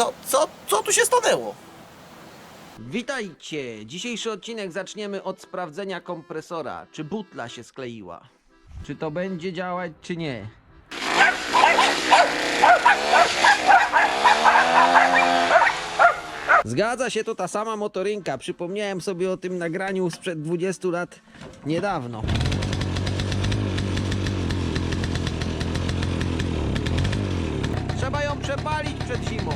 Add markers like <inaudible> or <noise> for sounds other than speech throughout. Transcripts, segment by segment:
Co, co, co tu się stanęło? Witajcie! Dzisiejszy odcinek zaczniemy od sprawdzenia kompresora. Czy butla się skleiła? Czy to będzie działać, czy nie? Zgadza się, to ta sama motorynka. Przypomniałem sobie o tym nagraniu sprzed 20 lat niedawno. Trzeba ją przepalić przed zimą.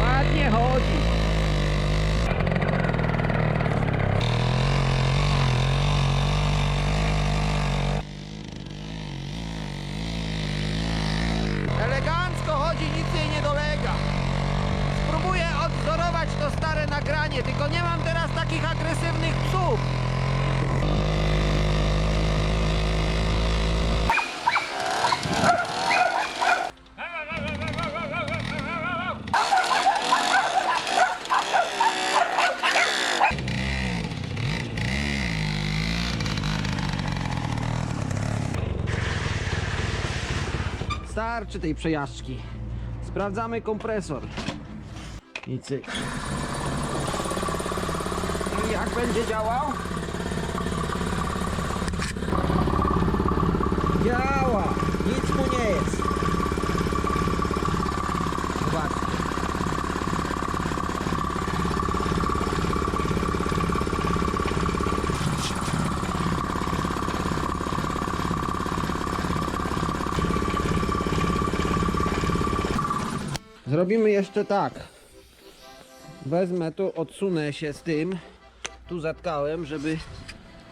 Ładnie chodzi. Elegancko chodzi, nic jej nie dolega. Spróbuję odwzorować to stare nagranie, tylko nie mam teraz takich agresywnych psów. Starczy tej przejażdżki. Sprawdzamy kompresor. I cyk. Jak będzie działał? Działa! Nic mu nie jest. Zrobimy jeszcze tak. Wezmę tu, odsunę się z tym. Tu zatkałem, żeby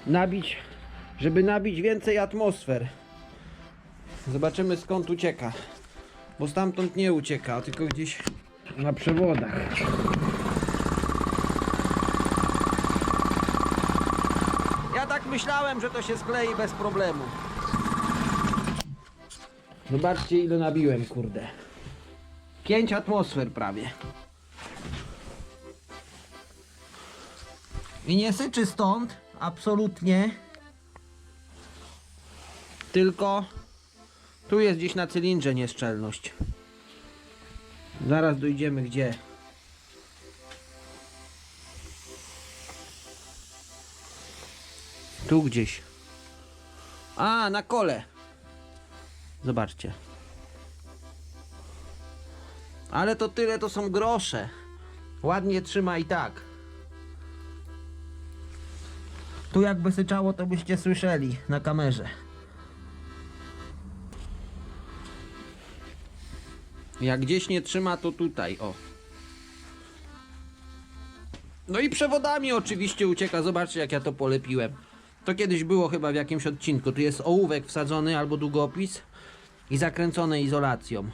nabić, żeby nabić więcej atmosfer. Zobaczymy skąd ucieka. Bo stamtąd nie ucieka, tylko gdzieś na przewodach. Ja tak myślałem, że to się sklei bez problemu. Zobaczcie ile nabiłem, kurde. 5 atmosfer prawie. I nie syczy stąd, absolutnie. Tylko tu jest gdzieś na cylindrze nieszczelność. Zaraz dojdziemy gdzie. Tu gdzieś. A, na kole. Zobaczcie. Ale to tyle to są grosze. Ładnie trzyma i tak. Tu jakby syczało, to byście słyszeli na kamerze. Jak gdzieś nie trzyma, to tutaj, o. No i przewodami oczywiście ucieka. Zobaczcie, jak ja to polepiłem. To kiedyś było chyba w jakimś odcinku. Tu jest ołówek wsadzony albo długopis i zakręcone izolacją.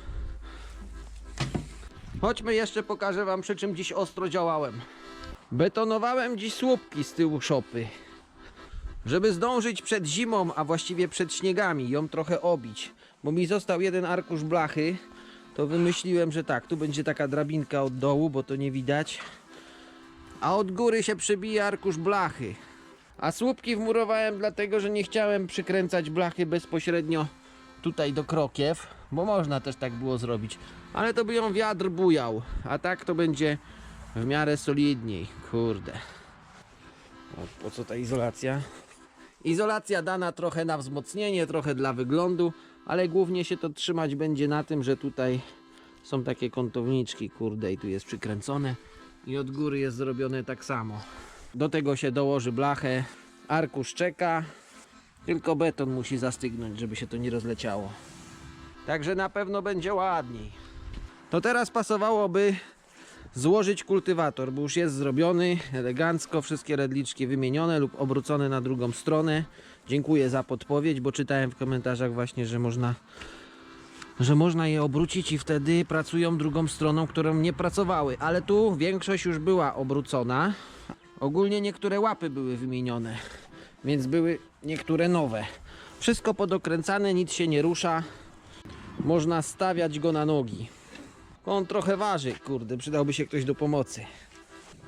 Chodźmy jeszcze pokażę wam przy czym dziś ostro działałem. Betonowałem dziś słupki z tyłu szopy. Żeby zdążyć przed zimą, a właściwie przed śniegami, ją trochę obić. Bo mi został jeden arkusz blachy, to wymyśliłem, że tak, tu będzie taka drabinka od dołu, bo to nie widać. A od góry się przybije arkusz blachy. A słupki wmurowałem dlatego, że nie chciałem przykręcać blachy bezpośrednio tutaj do krokiew, bo można też tak było zrobić. Ale to by ją wiatr bujał, a tak to będzie w miarę solidniej. Kurde. O, po co ta izolacja? Izolacja dana trochę na wzmocnienie, trochę dla wyglądu, ale głównie się to trzymać będzie na tym, że tutaj są takie kątowniczki, kurde, i tu jest przykręcone i od góry jest zrobione tak samo. Do tego się dołoży blachę, arkusz czeka, tylko beton musi zastygnąć, żeby się to nie rozleciało. Także na pewno będzie ładniej. To teraz pasowałoby złożyć kultywator, bo już jest zrobiony elegancko, wszystkie redliczki wymienione lub obrócone na drugą stronę. Dziękuję za podpowiedź, bo czytałem w komentarzach właśnie, że można że można je obrócić i wtedy pracują drugą stroną, którą nie pracowały, ale tu większość już była obrócona. Ogólnie niektóre łapy były wymienione, więc były niektóre nowe. Wszystko podokręcane, nic się nie rusza. Można stawiać go na nogi. On trochę waży, kurde, przydałby się ktoś do pomocy.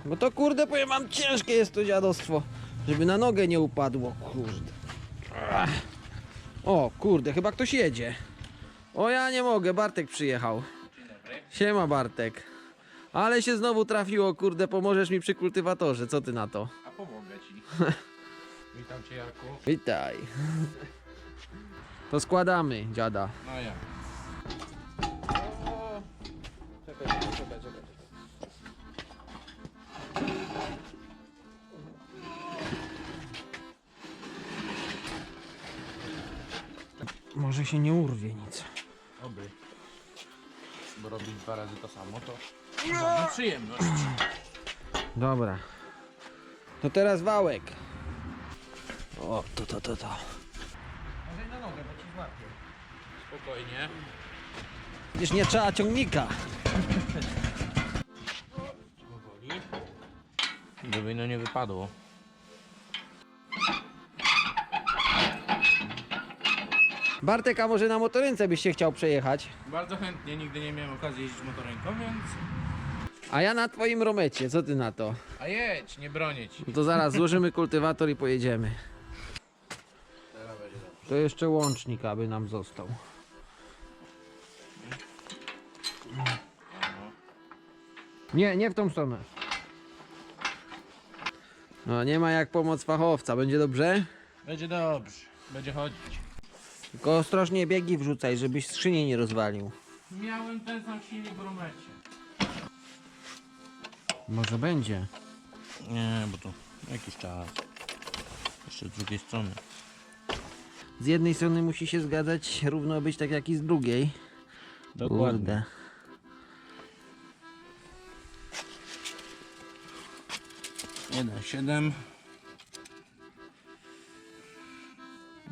Bo to kurde powiem wam ciężkie jest to dziadostwo. Żeby na nogę nie upadło. Kurde. O kurde, chyba ktoś jedzie. O ja nie mogę, Bartek przyjechał. Siema Bartek. Ale się znowu trafiło, kurde, pomożesz mi przy kultywatorze, co ty na to? A pomogę ci. <laughs> Witam cię Jarku. Witaj. To składamy, dziada. No ja. Może się nie urwie nic. Oby. Bo robić dwa razy to samo to żadna przyjemność. Dobra. To teraz wałek. O, to, to, to, to. Może na nogę, bo ci złapię. Spokojnie. Przecież nie trzeba ciągnika. Powoli. Żeby no nie wypadło. Bartek, a może na motorynce byś się chciał przejechać? Bardzo chętnie, nigdy nie miałem okazji jeździć motorynką, więc... A ja na twoim romecie, co ty na to? A jedź, nie bronię ci. No to zaraz złożymy kultywator i pojedziemy. Teraz będzie dobrze. To jeszcze łącznik, aby nam został. Nie, nie w tą stronę. No, nie ma jak pomoc fachowca. Będzie dobrze? Będzie dobrze. Będzie chodzić. Tylko ostrożnie biegi wrzucaj, żebyś skrzyni nie rozwalił. Miałem ten sam silnik w rumecie. Może będzie. Nie, bo to jakiś czas. Jeszcze z drugiej strony. Z jednej strony musi się zgadzać równo być tak jak i z drugiej. Kurde. Jeden, siedem.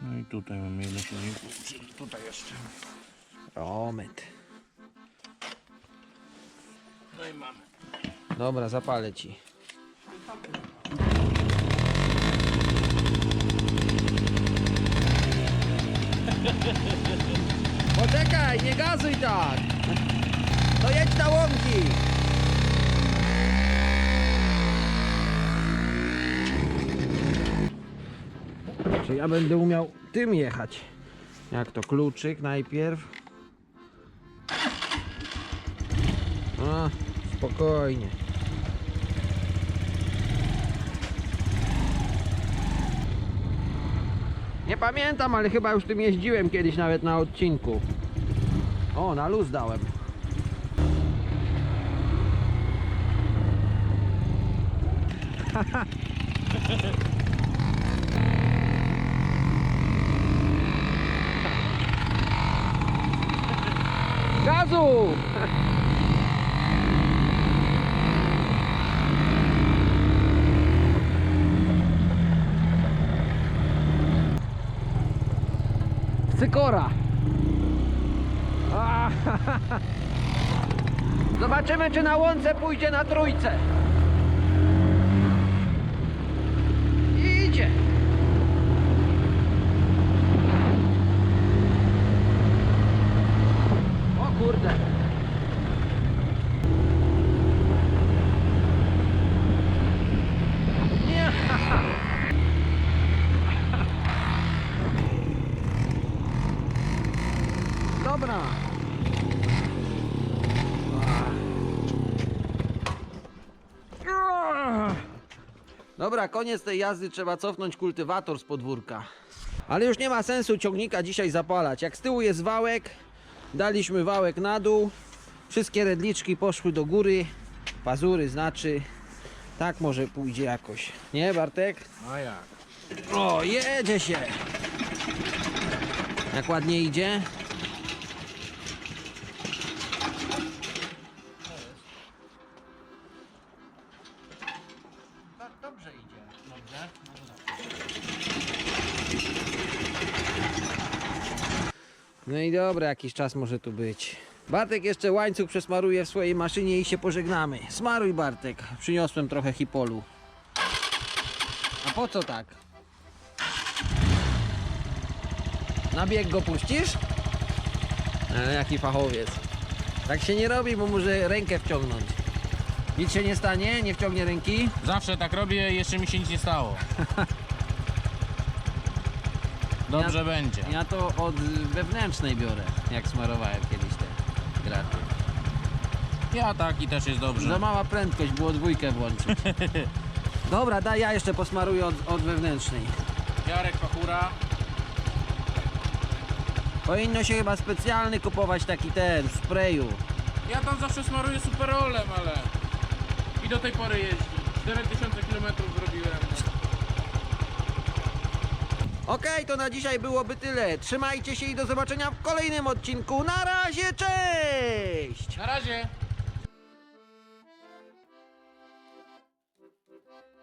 No i tutaj mamy jeden silników, tutaj jeszcze. Romet. No i mamy. Dobra, zapalę ci. <laughs> Poczekaj, nie gazuj tak! To jedź na łąki! Czy ja będę umiał tym jechać? Jak to kluczyk najpierw? A, spokojnie. Nie pamiętam, ale chyba już tym jeździłem kiedyś nawet na odcinku. O, na luz dałem. <laughs> Gazu! Cykora. Zobaczymy, czy na łące pójdzie na trójce. Idzie. O kurde. Nie. Dobra. Dobra, koniec tej jazdy, trzeba cofnąć kultywator z podwórka. Ale już nie ma sensu ciągnika dzisiaj zapalać. Jak z tyłu jest wałek, daliśmy wałek na dół, wszystkie redliczki poszły do góry, pazury znaczy, tak może pójdzie jakoś. Nie Bartek? A jak? O, jedzie się! Jak ładnie idzie? No i dobra, jakiś czas może tu być. Bartek jeszcze łańcuch przesmaruje w swojej maszynie i się pożegnamy. Smaruj Bartek, przyniosłem trochę hipolu. A po co tak? Na bieg go puścisz? Ale jaki fachowiec. Tak się nie robi, bo może rękę wciągnąć. Nic się nie stanie? Nie wciągnie ręki? Zawsze tak robię jeszcze mi się nic nie stało. <laughs> Dobrze Ja- będzie. Ja to od wewnętrznej biorę, jak smarowałem kiedyś te graty. Ja tak i też jest dobrze. Za mała prędkość, było dwójkę włączyć. <laughs> Dobra, daj ja jeszcze posmaruję od, od wewnętrznej. Jarek Pachura. Powinno się chyba specjalny kupować taki ten, w sprayu. Ja tam zawsze smaruję superolem, ale... I do tej pory jeździ. 4000 km zrobiłem. Okej, to na dzisiaj byłoby tyle. Trzymajcie się i do zobaczenia w kolejnym odcinku. Na razie, cześć! Na razie.